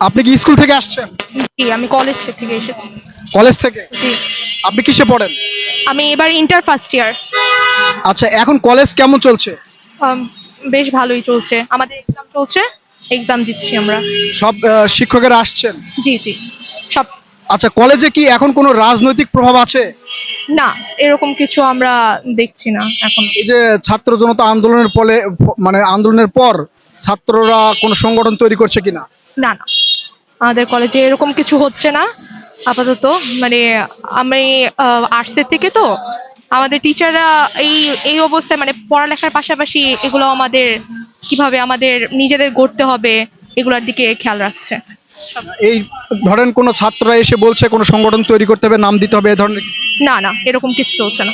আপনি কি স্কুল থেকে আসছেন? জি আমি কলেজ থেকে এসেছি। কলেজ থেকে? জি। আপনি কিসে পড়েন? আমি এবার ইন্টার ফার্স্ট ইয়ার আচ্ছা এখন কলেজ কেমন চলছে? বেশ ভালোই চলছে। আমাদের এক্সাম চলছে এক্সাম দিচ্ছি আমরা। সব শিক্ষকেরা আসছেন? জি জি। সব আচ্ছা কলেজে কি এখন কোনো রাজনৈতিক প্রভাব আছে? না এরকম কিছু আমরা দেখছি না এখন। এই যে ছাত্র জনতা আন্দোলনের ফলে মানে আন্দোলনের পর ছাত্ররা কোনো সংগঠন তৈরি করছে কিনা? না না। আমাদের কলেজে এরকম কিছু হচ্ছে না। আপাতত মানে আমি আর্টসের থেকে তো আমাদের টিচাররা এই এই অবস্থায় মানে পড়ালেখার পাশাপাশি এগুলো আমাদের কীভাবে আমাদের নিজেদের গড়তে হবে এগুলোর দিকে খেয়াল রাখছে। এই ধরেন কোনো ছাত্ররা এসে বলছে কোনো সংগঠন তৈরি করতে হবে নাম দিতে হবে এই ধরনের না না এরকম কিছু চলছে না।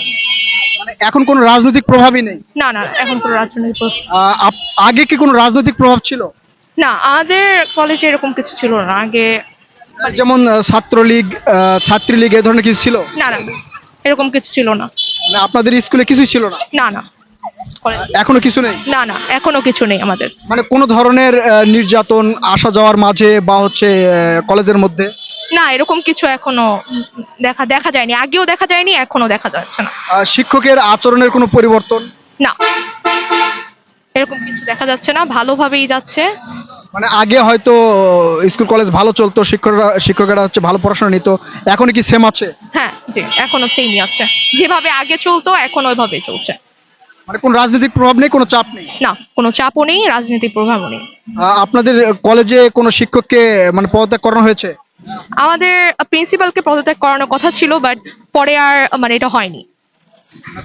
এখন কোনো রাজনৈতিক প্রভাবই নেই? না না এখন কোনো রাজনৈতিক প্রভাব- আহ, আপ- আগে কি কোনো রাজনৈতিক প্রভাব ছিল? না আমাদের কলেজে এরকম কিছু ছিল না। আগে যেমন আহ, ছাত্রলীগ আহ, ছাত্রীলীগ এই ধরনের কিছু ছিল? না না না, এরকম কিছু ছিল না। মানে আপনাদের স্কুলে কিছুই ছিল না? না না। কলেজে এখনও কিছু নেই? না না এখনও কিছু নেই আমাদের। মানে কোনো ধরনের আহ, নির্যাতন আসা যাওয়ার মাঝে বা হচ্ছে আহ, কলেজের মধ্যে? না এরকম কিছু এখনও দেখা দেখা যায়নি। আগেও দেখা যায়নি এখনও দেখা যাচ্ছে না। শিক্ষকের আচরণের কোনো পরিবর্তন? না। এরকম কিছু দেখা যাচ্ছে না ভালোভাবেই যাচ্ছে। মানে আগে হয়তো স্কুল কলেজ ভালো চলতো শিক্ষকরা শিক্ষকেরা হচ্ছে ভালো পড়াশোনা নিত এখন কি সেম আছে? হ্যাঁ জি এখনও সেমই আছে। যেভাবে আগে চলতো এখন ওইভাবেই চলছে। মানে কোনো রাজনৈতিক প্রভাব নেই কোনো চাপ নেই? না কোনো চাপও নেই রাজনৈতিক প্রভাবও নেই। আপনাদের কলেজে কোনো শিক্ষককে মানে পদত্যাগ করানো হয়েছে? আমাদের প্রিন্সিপালকে পদত্যাগ করানোর কথা ছিল বাট পরে আর মানে এটা হয়নি।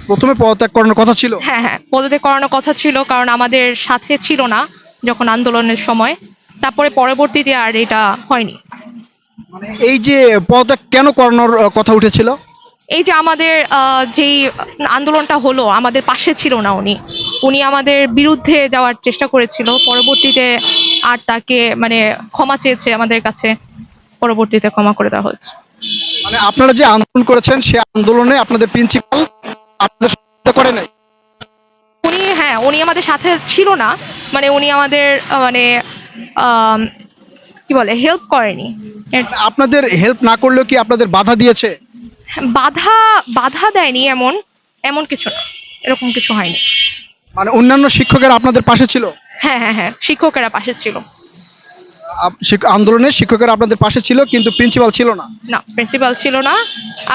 প্রথমে পদত্যাগ করানোর কথা ছিল? হ্যাঁ হ্যাঁ পদত্যাগ করানোর কথা ছিল কারণ আমাদের সাথে ছিল না যখন আন্দোলনের সময়। তারপরে পরবর্তীতে আর এটা হয়নি। মানে এই যে পদত্যাগ কেন করানোর কথা উঠেছিল? এই যে আমাদের যেই আন্দোলনটা হলো আমাদের পাশে ছিল না উনি। উনি আমাদের বিরুদ্ধে যাওয়ার চেষ্টা করেছিল। পরবর্তীতে আর তাকে মানে ক্ষমা চেয়েছে আমাদের কাছে। পরবর্তীতে ক্ষমা করে দেওয়া হয়েছে। মানে আপনারা যে আন্দোলন করেছেন সেই আন্দোলনে আপনাদের প্রিন্সিপাল আপনাদের সহযোগিতা করে নাই? উনি হ্যাঁ উনি আমাদের সাথে ছিল না। মানে উনি আমাদের মানে কি বলে হেল্প করেনি। মানে আপনাদের হেল্প না করলেও কি আপনাদের বাধা দিয়েছে? বাধা বাধা দেয়নি এমন এমন কিছু না। এরকম কিছু হয়নি। মানে অন্যান্য শিক্ষকেরা আপনাদের পাশে ছিল? হ্যাঁ হ্যাঁ হ্যাঁ শিক্ষকেরা পাশে ছিল। আন্দোলনে শিক্ষকেরা আপনাদের পাশে ছিল কিন্তু প্রিন্সিপাল ছিল না। না প্রিন্সিপাল ছিল না।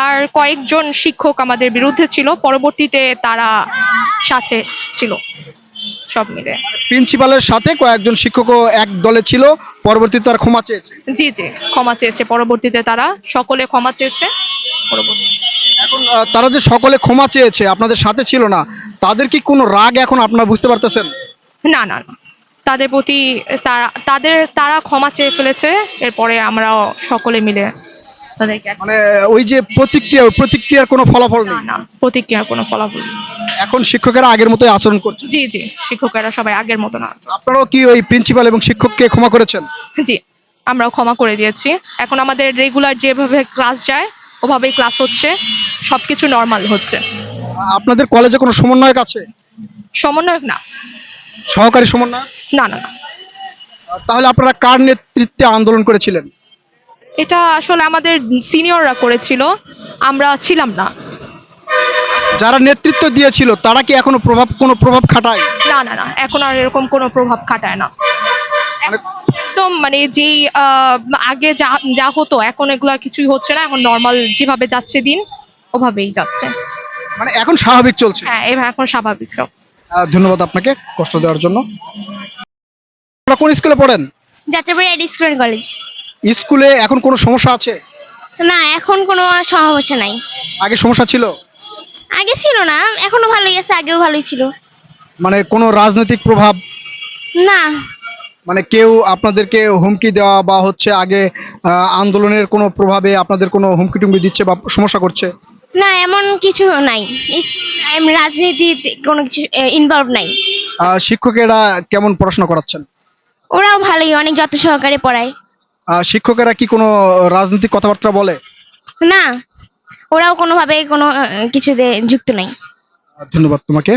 আর কয়েকজন শিক্ষক আমাদের বিরুদ্ধে ছিল পরবর্তীতে তারা সাথে ছিল সব মিলে। প্রিন্সিপালের সাথে কয়েকজন শিক্ষকও এক দলে ছিল পরবর্তীতে তারা ক্ষমা চেয়েছে। জি জি ক্ষমা চেয়েছে পরবর্তীতে তারা সকলে ক্ষমা চেয়েছে এখন তারা যে সকলে ক্ষমা চেয়েছে আপনাদের সাথে ছিল না তাদের কি কোনো রাগ এখন আপনারা বুঝতে পারতেছেন? না না না। তাদের প্রতি তারা তাদের তারা ক্ষমা চেয়ে ফেলেছে এরপরে আমরা সকলে মিলে তাদেরকে মানে ওই যে প্রতিক্রিয়া প্রতিক্রিয়ার কোনো ফলাফল না নেই? না প্রতিক্রিয়ার কোনো ফলাফল নেই। এখন শিক্ষকেরা আগের মতোই আচরণ করছে জি জি শিক্ষকেরা সবাই আগের মতো না। আপনারাও কি ওই প্রিন্সিপাল এবং শিক্ষককে ক্ষমা করেছেন? জি আমরাও ক্ষমা করে দিয়েছি। এখন আমাদের রেগুলার যেভাবে ক্লাস যায় ওভাবেই ক্লাস হচ্ছে। সবকিছু নর্মাল হচ্ছে। আপনাদের কলেজে কোনো সমন্বয়ক আছে? সমন্বয়ক না। সহকারী সমন্বয়ক? না না না। তাহলে আপনারা কার নেতৃত্বে আন্দোলন করেছিলেন? এটা আসলে আমাদের সিনিয়ররা করেছিল আমরা ছিলাম না। যারা নেতৃত্ব দিয়েছিল তারা কি এখনও প্রভাব কোনো প্রভাব খাটায়? না না না এখন আর এরকম কোনো প্রভাব খাটায় না। মানে একদম মানে যেই আগে যা যা হতো এখন এগুলা কিছুই হচ্ছে না এখন নর্মাল যেভাবে যাচ্ছে দিন ওভাবেই যাচ্ছে। মানে এখন স্বাভাবিক চলছে? হ্যাঁ এখন স্বাভাবিক সব। ধন্যবাদ আপনাকে কষ্ট দেওয়ার জন্য। আপনারা কোন স্কুলে পড়েন? যাত্রাবাড়ি এড স্কুল কলেজ। স্কুলে এখন কোনো সমস্যা আছে? না এখন কোনো সমস্যা নাই। আগে সমস্যা ছিল? আগে ছিল না এখনও ভালোই আছে আগেও ভালোই ছিল। মানে কোনো রাজনৈতিক প্রভাব? না। মানে কেউ আপনাদেরকে হুমকি দেওয়া বা হচ্ছে আগে আন্দোলনের কোনো প্রভাবে আপনাদের কোনো হুমকি টুমকি দিচ্ছে বা সমস্যা করছে? না এমন কিছু নাই। রাজনীতিতে কোনো কিছু ইনভলভ নাই। শিক্ষকেরা কেমন পড়াশোনা করাচ্ছেন? ওরাও ভালোই অনেক যত্ন সহকারে পড়ায়। আর শিক্ষকেরা কি কোনো রাজনৈতিক কথাবার্তা বলে? না ওরাও কোনোভাবে কোনো আহ, কিছুতে যুক্ত নাই ধন্যবাদ তোমাকে।